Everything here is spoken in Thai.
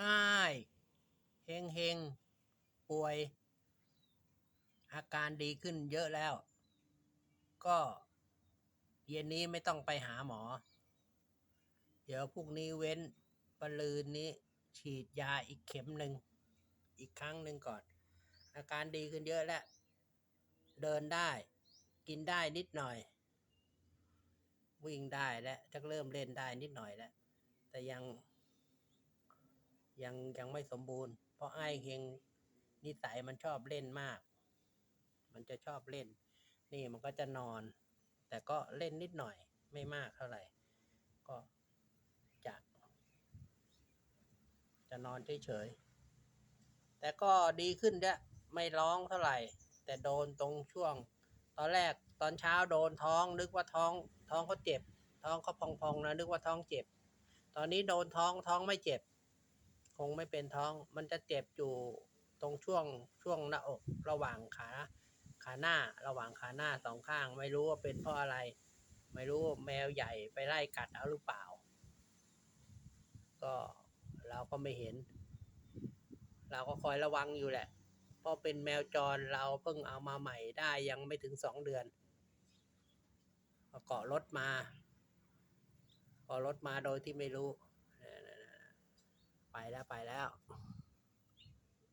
อ้ายเฮงเฮงป่วย อาการดีขึ้นเยอะแล้ว ก็เย็นนี้ไม่ต้องไปหาหมอ เดี๋ยวพรุ่งนี้เว้นปลืนนี้ ฉีดยาอีกเข็มหนึ่ง อีกครั้งหนึ่งก่อน อาการดีขึ้นเยอะแล้ว เดินได้ กินได้นิดหน่อย วิ่งได้แล้วจะเริ่มเล่นได้นิดหน่อยแล้ว แต่ยัง ยังยังไม่สมบูรณ์ เพราะไอ้เฮงนิสัยมันชอบเล่นมาก มันจะชอบเล่น นี่มันก็จะนอน แต่ก็เล่นนิดหน่อยไม่มากเท่าไหร่ ก็จะ จะนอนเฉยๆ แต่ก็ดีขึ้นเนี่ยไม่ร้องเท่าไหร่ แต่โดนตรงช่วง ตอนแรกตอนเช้าโดนท้องนึกว่าท้อง ท้องเขาเจ็บ ท้องเขาพองๆนะนึกว่าท้องเจ็บ ตอนนี้โดนท้องท้องไม่เจ็บ คงไม่เป็นท้อง มันจะเจ็บอยู่ตรงช่วงช่วงหน้าอกระหว่างขาขาหน้าระหว่างขาหน้าสองข้าง ไม่รู้ว่าเป็นเพราะอะไร ไม่รู้ว่าแมวใหญ่ไปไล่กัดเอาหรือเปล่า ก็เราก็ไม่เห็น เราก็คอยระวังอยู่แหละ เพราะเป็นแมวจรเราเพิ่งเอามาใหม่ได้ยังไม่ถึงสองเดือนก็เกาะรถมาเกาะรถมาโดยที่ไม่รู้ ไปแล้วไปแล้ว